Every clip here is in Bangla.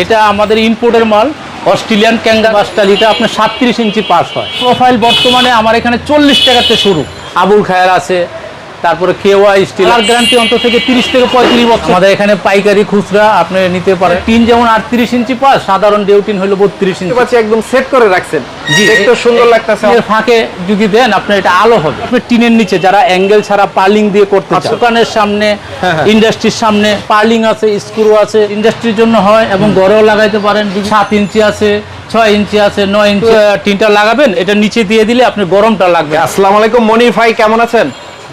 এটা আমাদের ইম্পোর্টের মাল অস্ট্রেলিয়ান ক্যাঙ্গা যেটা আপনার সাতত্রিশ ইঞ্চি পাস হয়। প্রোফাইল বর্তমানে আমার এখানে চল্লিশ টাকাতে শুরু। আবুল খায়ার আছে তারপরে কেওয়াই স্টিল আর গ্যারান্টি অন্তর থেকে তিরিশ থেকে পঁয়ত্রিশ বছর। আমাদের এখানে পাইকারি খুচরা আপনি নিতে পারেন। টিন যেমন আটত্রিশ ইঞ্চি পাস সাধারণ ডেউটিন হলো বত্রিশ ইঞ্চি। পাচ্ছি একদম সেট করে রাখছেন। জি। দেখতে সুন্দর লাগতেছে। এর ফাঁকে যদি দেন আপনার এটা আলো হবে। আপনি টিনের নিচে যারা অ্যাঙ্গেল ছাড়া পার্লিং দিয়ে করতে চান আচ্ছা। দোকানের সামনে হ্যাঁ, হ্যাঁ। ইন্ডাস্ট্রির সামনে পার্লিং আছে স্ক্রু আছে ইন্ডাস্ট্রির জন্য হয় এবং ঘরেও লাগাইতে পারেন। সাত ইঞ্চি আছে ছয় ইঞ্চি আছে নয় ইঞ্চি টিনটা লাগাবেন এটা নিচে দিয়ে দিলে আপনি গরমটা লাগবে আসসালামু আলাইকুম মনির ভাই কেমন আছেন?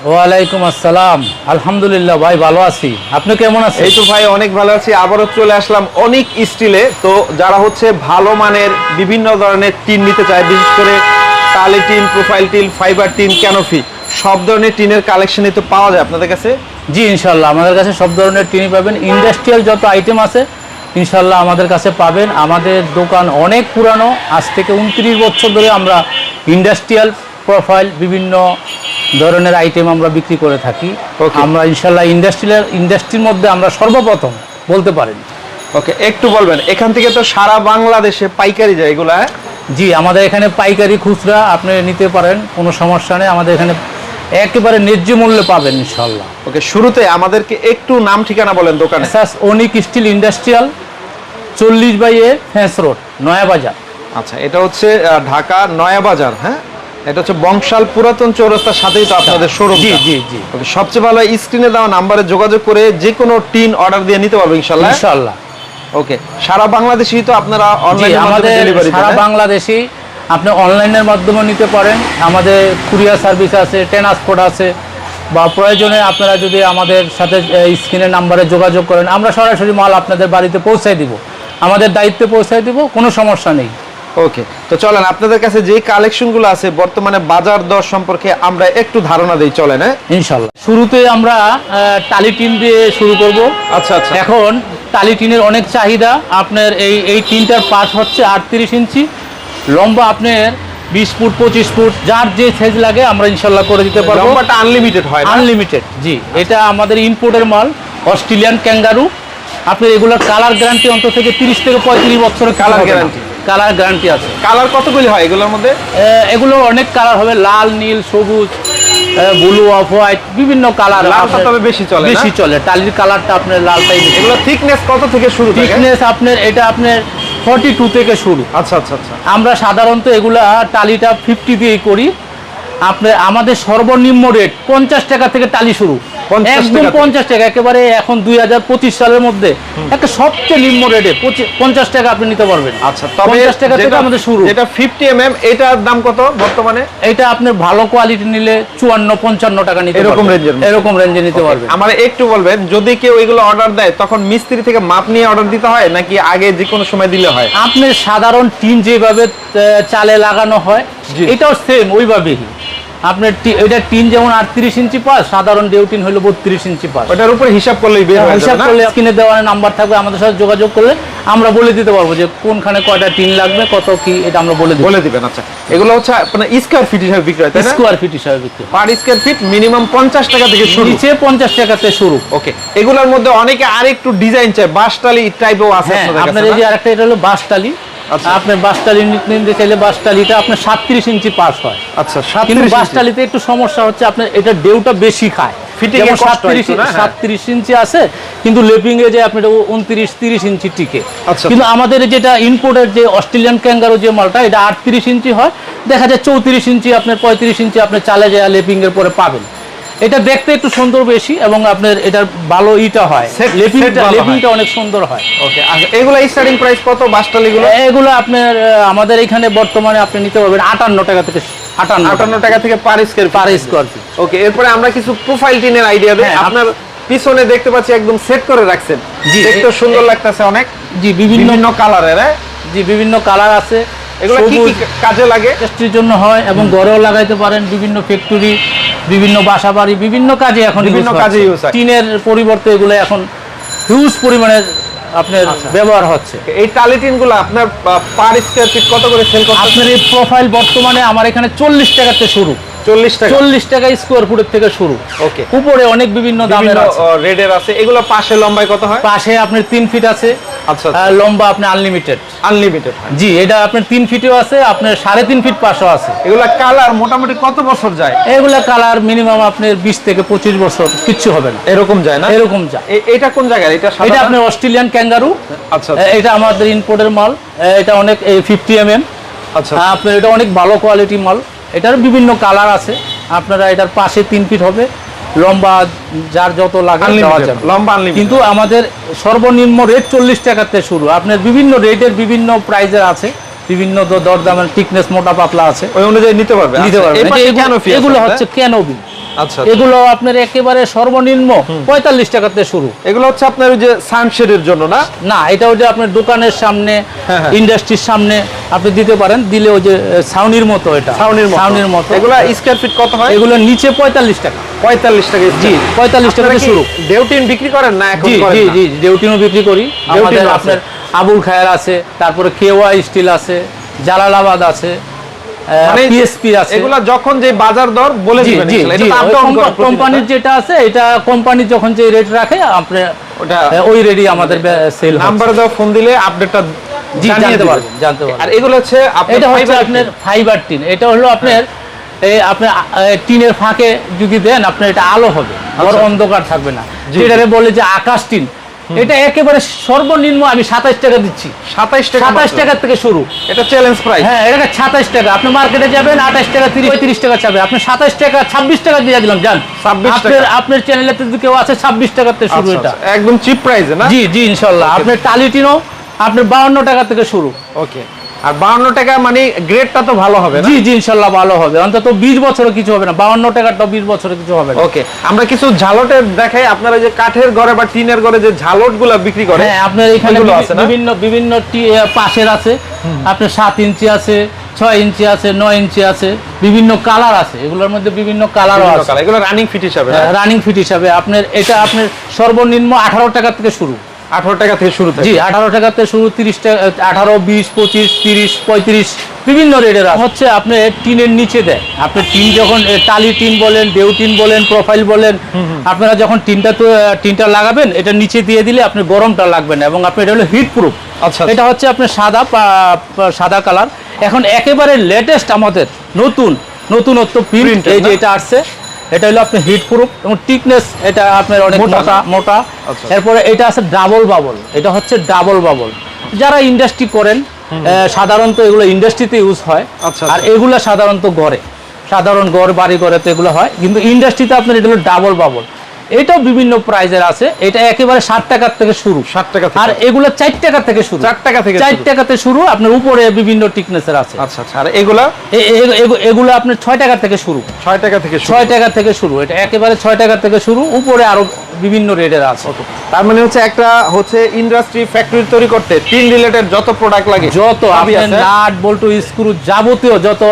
ওয়ালাইকুম আসসালাম। আলহামদুলিল্লাহ ভাই ভালো আছি। আপনি কেমন আছেন? এই তো ভাই অনেক ভালো আছি। আবারও চলে আসলাম অনেক স্টিলে। তো যারা হচ্ছে ভালো মানের বিভিন্ন ধরনের টিন নিতে চায় বিশেষ করে টালি tin profile tin fibre tin canopy সব ধরনের টিনের কালেকশনই তো পাওয়া যায় আপনাদের কাছে? জি ইনশাল্লাহ আমাদের কাছে সব ধরনের টিনি পাবেন। ইন্ডাস্ট্রিয়াল যত আইটেম আছে ইনশাল্লাহ আমাদের কাছে পাবেন। আমাদের দোকান অনেক পুরানো আজ থেকে উনত্রিশ বছর ধরে আমরা ইন্ডাস্ট্রিয়াল প্রোফাইল বিভিন্ন ধরনের আইটেম আমরা বিক্রি করে থাকি. আমরা ইনশাল্লাহ ইন্ডাস্ট্রিয়াল ইন্ডাস্ট্রির মধ্যে আমরা সর্বপ্রথম বলতে পারেন। ওকে একটু বলবেন এখান থেকে তো সারা বাংলাদেশে পাইকারি যায় এগুলা হ্যাঁ? জি আমাদের এখানে পাইকারি খুচরা আপনি নিতে পারেন কোনো সমস্যা নেই। আমাদের এখানে একেবারে ন্যায্য মূল্যে পাবেন ইনশাল্লাহ। ওকে শুরুতে আমাদেরকে একটু নাম ঠিকানা বলেন দোকানে। এসাস অনিক স্টিল ইন্ডাস্ট্রিয়াল চল্লিশ by A fence road Nayabazar আচ্ছা এটা হচ্ছে ঢাকা নয়াবাজার হ্যাঁ? এটা হচ্ছে বংশাল পুরাতন চৌরাস্তার সাথেই তো আপনাদের শোরুম জি জি জি। সবচেয়ে ভালো স্ক্রিনে দেওয়া নাম্বারে যোগাযোগ করে যে কোনো টিন অর্ডার দিয়ে নিতে পারব ইনশাল্লাহ। ইনশাল্লাহ। ওকে সারা বাংলাদেশেই তো আপনারা অনলাইনে আমাদের সারা বাংলাদেশে আপনি অনলাইনের মাধ্যমে নিতে পারেন। আমাদের কুরিয়ার সার্ভিস আছে ট্রান্সপোর্ট আছে বা প্রয়োজনে আপনারা যদি আমাদের সাথে স্ক্রিনের নাম্বারে যোগাযোগ করেন আমরা সরাসরি মাল আপনাদের বাড়িতে পৌঁছায় দিব। আমাদের দায়িত্বে পৌঁছায় দিব কোনো সমস্যা নেই। ওকে তো চলেন আপনাদের কাছে যে কালেকশনগুলো আছে বর্তমানে বাজার দর সম্পর্কে আমরা একটু ধারণা দেই চলেন হ্যাঁ? ইনশাল্লাহ শুরুতে আমরা টালি টিন দিয়ে শুরু করব। আচ্ছা আচ্ছা। এখন টালি টিনের অনেক চাহিদা। আপনার এই এই টিনটার পাশ হচ্ছে আটত্রিশ ইঞ্চি। লম্বা আপনার বিশ ফুট পঁচিশ ফুট যার যে সাইজ লাগে আমরা ইনশাল্লাহ করে দিতে পারব। লম্বাটা আনলিমিটেড হয় আনলিমিটেড জি। এটা আমাদের ইম্পোর্টের মাল অস্ট্রেলিয়ান ক্যাঙ্গারু আপনার এগুলোর কালার গ্যারান্টি অন্তর থেকে তিরিশ থেকে পঁয়ত্রিশ বছরের কালার guarantee? কালার গ্যারান্টি আছে। কালার কতগুলি হয় এগুলোর মধ্যে? এগুলো অনেক কালার হবে লাল নীল সবুজ ব্লু অফ হোয়াইট বিভিন্ন কালার তবে বেশি চলে বেশি চলে। টালির কালারটা আপনার লালটাই এগুলো থিকনেস কত থেকে শুরু থাকে? থিকনেস আপনার এটা আপনার ফর্টি টু থেকে শুরু। আচ্ছা আচ্ছা আচ্ছা। আমরা সাধারণত এগুলা টালিটা ফিফটি দিয়েই করি। আপনার আমাদের সর্বনিম্ন রেট পঞ্চাশ টাকা থেকে টালি শুরু। 50 একদম পঞ্চাশ টাকা একেবারে এখন দুই হাজার পঁচিশ সালের মধ্যে। একটা সবচেয়ে নিম্ন রেটে পঞ্চাশ টাকা আপনি নিতে পারবেন। আচ্ছা তবে পঞ্চাশ টাকা থেকে আমাদের শুরু। যেটা ফিফটি এম এম এটার দাম কত বর্তমানে? এটা আপনার ভালো কোয়ালিটি নিলে চুয়ান্ন পঞ্চান্ন টাকা নিতে এরকম মধ্যে? এরকম রেঞ্জে নিতে পারবেন। আমার একটু বলবেন যদি কেউ এগুলো অর্ডার দেয় তখন মিস্ত্রি থেকে মাপ নিয়ে অর্ডার দিতে হয় নাকি আগে যে কোনো সময় দিলে হয়? আপনি সাধারণ টিন যেভাবে চালে লাগানো হয় এটাও সেম ওইভাবেই। আপনার এটা টিন যেমন আটত্রিশ ইঞ্চি পাস সাধারণ ডেউটিন হলো বত্রিশ ইঞ্চি পাস। ওটার উপরে হিসাব হয়ে হিসাব করলে স্ক্রিনে দেওয়া নাম্বার থাকবে আমাদের সাথে যোগাযোগ করলে আমরা বলে দিতে পারব যে কোনখানে কয়টা টিন লাগবে কত কি এটা আমরা বলে বলে দিবেন আচ্ছা। এগুলো হচ্ছে আপনার স্কোয়ার ফিট হিসাবে বিক্রি হয় স্কোয়ার ফিট হিসাবে বিক্রি পার স্কোয়ার ফিট মিনিমাম পঞ্চাশ টাকা থেকে শুরু। নিচে পঞ্চাশ টাকাতে শুরু। ওকে এগুলোর মধ্যে অনেকে আরেকটু ডিজাইন চায় বাসটালি টাইপেও আছে হ্যাঁ আপনার এই যে আরেকটা এটা হলো বাসটালি আচ্ছা। আপনার বাসটালি নিতে চাইলে বাসটালিটা আপনার সাতত্রিশ ইঞ্চি পাস হয় আচ্ছা কিন্তু বাসটালিতে একটু সমস্যা হচ্ছে আপনার এটা ডেউটা বেশি খায় Fitting এ যেমন কষ্ট 37 একটু না? হ্যাঁ। সাতত্রিশ ইঞ্চি আছে কিন্তু লেপিং এ যে আপনার উনত্রিশ তিরিশ ইঞ্চি টিকে আচ্ছা। কিন্তু আমাদের যেটা ইম্পোর্টের যে অস্ট্রেলিয়ান ক্যাঙ্গারো যে মালটা এটা আটত্রিশ ইঞ্চি হয় দেখা যায় চৌত্রিশ ইঞ্চি আপনার পঁয়ত্রিশ ইঞ্চি আপনার চালে যায় লেপিং এর পরে পাবেন এটা দেখতে একটু সুন্দর বেশি এবং আপনার এটার ভালো ইটা হয়। লেপিংটা অনেক সুন্দর হয়। ওকে আচ্ছা এগুলো স্টার্টিং প্রাইস কত বাসটালিগুলো এগুলো? আপনার আমাদের এখানে বর্তমানে আপনি নিতে পারবেন আটান্ন টাকা থেকে আটান্ন আটান্ন টাকা থেকে per square per square feet okay এরপরে আমরা কিছু প্রোফাইল টিনের আইডিয়া দিই। হ্যাঁ, আপনার পিছনে দেখতে পাচ্ছি একদম সেট করে রাখছেন। জি, দেখতে সুন্দর লাগতেছে অনেক। জি বিভিন্ন বিভিন্ন কালারের হ্যাঁ? জি বিভিন্ন কালার আছে। এগুলো কি কি কাজে লাগে? ইন্ডাস্ট্রির জন্য হয় এবং ঘরেও লাগাইতে পারেন বিভিন্ন ফ্যাক্টরি বিভিন্ন বাসা বাড়ি বিভিন্ন কাজে এখন বিভিন্ন কাজে use হয়। টিনের পরিবর্তে এগুলো এখন হিউজ পরিমাণে আপনার আচ্ছা। ব্যবহার হচ্ছে। এই টালি টিনগুলো আপনার পার স্কোয়ার ফিট কত করে সেল করতে আপনার এই প্রোফাইল বর্তমানে আমার এখানে চল্লিশ টাকাতে শুরু। চল্লিশ টাকা। চল্লিশ টাকা স্কোয়ার ফুটের থেকে শুরু। ওকে উপরে অনেক বিভিন্ন দামের রেডের আছে। এগুলো পাশে লম্বায় কত হয়? পাশে আপনার তিন ফিট আছে। লম্বা আপনি আনলিমিটেড আনলিমিটেড জি এটা আপনার তিন ফিটেও আছে আপনার সাড়ে তিন ফিট পাশও আছে। এগুলা কালার মোটামুটি কত বছর যায়? এগুলা কালার মিনিমাম আপনার বিশ থেকে পঁচিশ বছর কিচ্ছু হবে না। এরকম যায় না? এরকম যা এ- এটা কোন জায়গায়? এটা এটা আপনার অস্ট্রেলিয়ান ক্যাঙ্গারু আচ্ছা এটা আমাদের ইম্পোর্টের মাল। এটা অনেক ফিফটি এম এম আচ্ছা। আপনার এটা অনেক ভালো কোয়ালিটি মাল। এটার বিভিন্ন কালার আছে। আপনারা এটার পাশে তিন ফিট হবে। লম্বা যার যত লাগে লম্বা কিন্তু আমাদের সর্বনিম্ন রেট চল্লিশ টাকাতে শুরু। আপনার বিভিন্ন রেটের বিভিন্ন প্রাইজের আছে বিভিন্ন দরদামের টিকনেস মোটা পাতলা আছে। ওই অনুযায়ী নিতে পারবে। নিতে আচ্ছা, কেন এগুলো- হচ্ছে ক্যানোবি আচ্ছা এগুলো আপনার একেবারে সর্বনিম্ন পঁয়তাল্লিশ টাকাতে শুরু। এগুলো হচ্ছে আপনার ওই যে সানশেডের জন্য না? না এটা ওই যে আপনার দোকানের সামনে হ্যাঁ, হ্যাঁ। ইন্ডাস্ট্রির সামনে আপনি দিতে পারেন দিলে ওই যে ছাউনির মতো এটা। ছাউনির মতো। ছাউনির মতো। এগুলো স্কয়ার ফিট কত হয়? এগুলো নিচে পঁয়তাল্লিশ টাকা। পঁয়তাল্লিশ টাকা জি পঁয়তাল্লিশ টাকা শুরু। ডেউটিন বিক্রি করেন না জি জি জি ডেউটিনও বিক্রি করি। আমাদের আপনার আবুল খায়ার আছে তারপরে কেওয়াই স্টিল আছে জালালাবাদ আছে পিএসপি এগুলা যখন যে বাজার দর বলে দিবেন কোম্পানির যেটা আছে এটা কোম্পানি যখন যে রেট রাখে আপনি ওটা ওই রেডি আমাদের সেল নাম্বারে দেওয়া ফোন দিলে আপডেটটা জি জানতে পারবেন জানতে পারবেন আর এগুলো হচ্ছে এটা হচ্ছে আপনার ফাইবার টিন এটা হলো আপনার এই আপনার টিনের ফাঁকে যদি দেন আপনার এটা আলো হবে। বড় অন্ধকার থাকবে না। জি, বলে যে আকাশ টিন এটা একেবারে সর্বনিম্ন আমি সাতাইশ টাকা দিচ্ছি। 27 টাকা সাতাইশ মাত্র। টাকা থেকে শুরু। এটা চ্যালেঞ্জ প্রাইস হ্যাঁ এটা সাতাইশ টাকা। আপনি মার্কেটে যাবেন আঠাশ টাকা তিরিশ তিরিশ টাকা চাবে। আপনি সাতাইশ টাকা ছাব্বিশ টাকা দিয়ে দিলাম যান। 26 টাকা। আপনার আপনার চ্যানেলে যদি কেউ আছে ছাব্বিশ টাকাতে শুরু এটা। একদম চিপ প্রাইসে না? জি জি ইনশাল্লাহ। আপনার টালি টিনও আপনার বাউন্ন টাকা থেকে শুরু। ওকে আর 52 টাকা মানে গ্রেডটা তো ভালো হবে না? জি জি ইনশাল্লাহ ভালো হবে। অন্তত বিশ বছরও কিছু হবে না। বাউন্ন টাকাটা বিশ বছরে কিছু হবে ওকে আমরা কিছু ঝালটের দেখাই। আপনারা যে কাঠের ঘরে বা টিনের ঘরে যে ঝালটগুলা বিক্রি করে হ্যাঁ আপনার এখানে? বিভিন্ন বিভিন্ন টি- পাশের আছে। আপনার সাত ইঞ্চি আছে ছয় ইঞ্চি আছে নয় ইঞ্চি আছে বিভিন্ন কালার আছে। এগুলোর মধ্যে বিভিন্ন কালারও আছে। কালার। এগুলো রানিং ফিট হিসাবে রানিং ফিট হিসাবে। আপনার এটা আপনার সর্বনিম্ন আঠারো টাকা থেকে শুরু। আঠারো টাকা থেকে শুরু জি আঠারো টাকা থেকে শুরু তিরিশ টাকা আঠারো বিশ পঁচিশ তিরিশ পঁয়ত্রিশ বিভিন্ন রেটের আছে। হচ্ছে আপনি টিনের নিচে দেয়। আপনি টিন যখন টালি টিন বলেন ডেউ টিন বলেন প্রোফাইল বলেন আপনারা যখন টিনটা তো টিনটা লাগাবেন এটা নিচে দিয়ে দিলে আপনি গরমটা লাগবে না এবং আপনি এটা হলো হিট প্রুফ আচ্ছা, এটা হচ্ছে আপনার সাদা সাদা কালার এখন একেবারে লেটেস্ট আমাদের নতুন নতুনত্ব প্রিন্ট এই যে এটা আসছে এটা হলো আপনি হিট প্রুফ এবং টিকনেস এটা আপনার অনেক মোটা। মোটা? আচ্ছা। এরপরে এটা আছে ডাবল বাবল এটা হচ্ছে ডাবল বাবল যারা ইন্ডাস্ট্রি করেন সাধারণত এগুলো ইন্ডাস্ট্রিতে ইউজ হয়। আচ্ছা, আর এগুলো সাধারণত গড়ে। সাধারণ ঘর বাড়ি ঘরে তো এগুলো হয়। কিন্তু ইন্ডাস্ট্রিতে আপনার এটা হলো ডাবল বাবল এটাও বিভিন্ন প্রাইজের আছে। এটা একেবারে ষাট টাকার থেকে শুরু। 60 টাকা আর এগুলো চার টাকা থেকে শুরু। চার টাকা থেকে চার। টাকাতে শুরু আপনার উপরে বিভিন্ন টিকনেসের আছে। আচ্ছা আচ্ছা। আর এগুলা? এগুলো আপনার ছয় টাকা থেকে শুরু। ছয় টাকা থেকে ছয় টাকা থেকে শুরু। এটা একেবারে ছয় টাকা থেকে শুরু। উপরে আরও বিভিন্ন রেটের আছে। তার মানে হচ্ছে একটা হচ্ছে ইন্ডাস্ট্রি ফ্যাক্টরি তৈরি করতে টিন রিলেটেড যত প্রোডাক্ট লাগে যত আপনার নাট বল্টু স্ক্রু যাবতীয় যত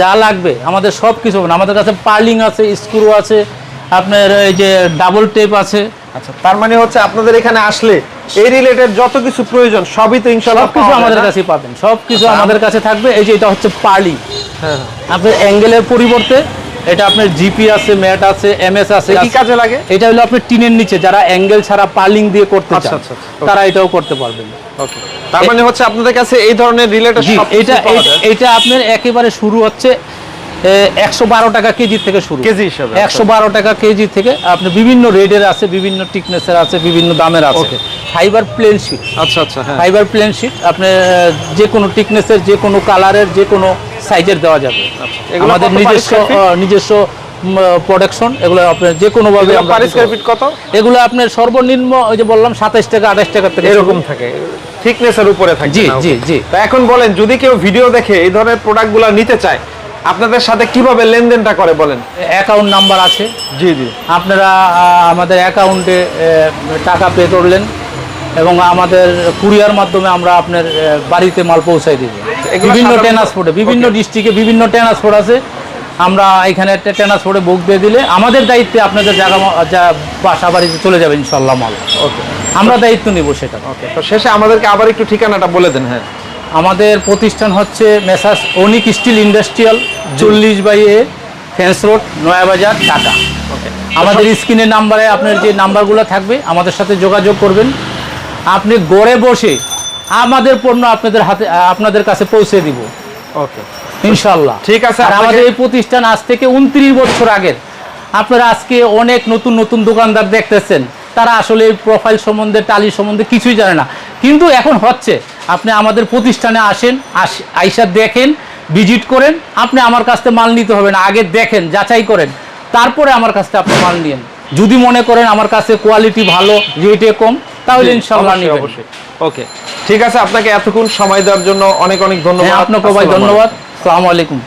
যা লাগবে আমাদের সব কিছু আমাদের কাছে পার্লিং আছে স্ক্রু আছে আপনার এই যে ডাবল টেপ আছে। আচ্ছা তার মানে হচ্ছে আপনাদের এখানে আসলে এই রিলেটেড যত কিছু প্রয়োজন সবই তো ইনশাআল্লাহ কিছু আমাদের? কাছে পাবেন। সব কিছু আচ্ছা, আমাদের কাছে থাকবে। এই যে এটা হচ্ছে পার্লিং। হ্যাঁ আপনার অ্যাঙ্গেলের পরিবর্তে এটা আপনার জিপি আছে ম্যাট আছে এমএস আছে কি কাজে লাগে? এটা হলো আপনার টিনের নিচে। যারা অ্যাঙ্গেল ছাড়া পার্লিং দিয়ে করতে আচ্ছা, চান আচ্ছা। তারা এটাও করতে পারবেন। ওকে তার মানে হচ্ছে আপনাদের কাছে এই ধরনের রিলেটেড সব এটা এটা আপনার একেবারে শুরু হচ্ছে একশো বারো টাকা কেজি থেকে শুরু। কেজি হিসাবে, আচ্ছা। একশো বারো টাকা কেজি থেকে আপনি বিভিন্ন রেডের আছে বিভিন্ন টিকনেসের আছে বিভিন্ন দামের আছে। ফাইবার প্লেন শিট আচ্ছা আচ্ছা ফাইবার প্লেন শিট আপনি যে কোনো টিকনেসের যে কোনো কালারের যে কোনো সাইজের দেওয়া যাবে। আচ্ছা, আমাদের নিজস্ব নিজস্ব প্রোডাকশন এগুলো আপনার যে কোনো ভাবে ফিট কত? এগুলো আপনার সর্বনিম্ন ওই যে বললাম সাতাইশ টাকা আঠাশ টাকা থেকে এরকম থাকে। থিকনেসের উপরে থাকে জি, জি, জি। তো এখন বলেন যদি কেউ ভিডিও দেখে এই ধরনের প্রোডাক্টগুলো নিতে চায় আপনাদের সাথে কীভাবে লেনদেনটা করে বলেন? অ্যাকাউন্ট নাম্বার আছে। জি জি। আপনারা আমাদের অ্যাকাউন্টে টাকা পে করলেন এবং আমাদের কুরিয়ার মাধ্যমে আমরা আপনার বাড়িতে মাল পৌঁছাই দিব। বিভিন্ন ট্রান্সপোর্টে বিভিন্ন ডিস্ট্রিক্টে বিভিন্ন ট্রান্সপোর্ট আছে। আমরা এখানে একটা ট্রান্সপোর্টে বুক দিয়ে দিলে আমাদের দায়িত্বে আপনাদের জায়গা বাসা বাড়িতে চলে যাবে ইনশাল্লাহ মাল। ওকে আমরা দায়িত্ব নিব সেটা। ওকে তো শেষে আমাদেরকে আবার একটু ঠিকানাটা বলে দেন হ্যাঁ। আমাদের প্রতিষ্ঠান হচ্ছে মেসাস অনিক স্টিল ইন্ডাস্ট্রিয়াল। চল্লিশ by A fence road Nayabazar Dhaka. Okay আমাদের স্ক্রিনের নাম্বারে আপনার যে নাম্বারগুলো থাকবে আমাদের সাথে যোগাযোগ করবেন। আপনি গড়ে বসে আমাদের পণ্য আপনাদের হাতে আপনাদের কাছে পৌঁছে দিব। ওকে ইনশাল্লাহ ঠিক আছে, আমাদের এই প্রতিষ্ঠান আজ থেকে উনত্রিশ বছর আগের। আপনারা আজকে অনেক নতুন নতুন দোকানদার দেখতেছেন। তারা আসলে এই প্রোফাইল সম্বন্ধে টালি সম্বন্ধে কিছুই জানে না। কিন্তু এখন হচ্ছে আপনি আমাদের প্রতিষ্ঠানে আসেন আস- আইসা দেখেন ভিজিট করেন আপনি আমার কাছ থেকে মাল নিতে হবে না আগে দেখেন যাচাই করেন তারপরে আমার কাছ থেকে আপনি মাল নিন যদি মনে করেন আমার কাছে কোয়ালিটি ভালো রেটে কম তাহলে ইনশাল্লাহ অবশ্যই, নেবেন। ওকে ঠিক আছে আপনাকে এতক্ষণ সময় দেওয়ার জন্য অনেক অনেক ধন্যবাদ। হ্যাঁ আপনাকে ভাই আসসালামু ধন্যবাদ। সালামু আলাইকুম।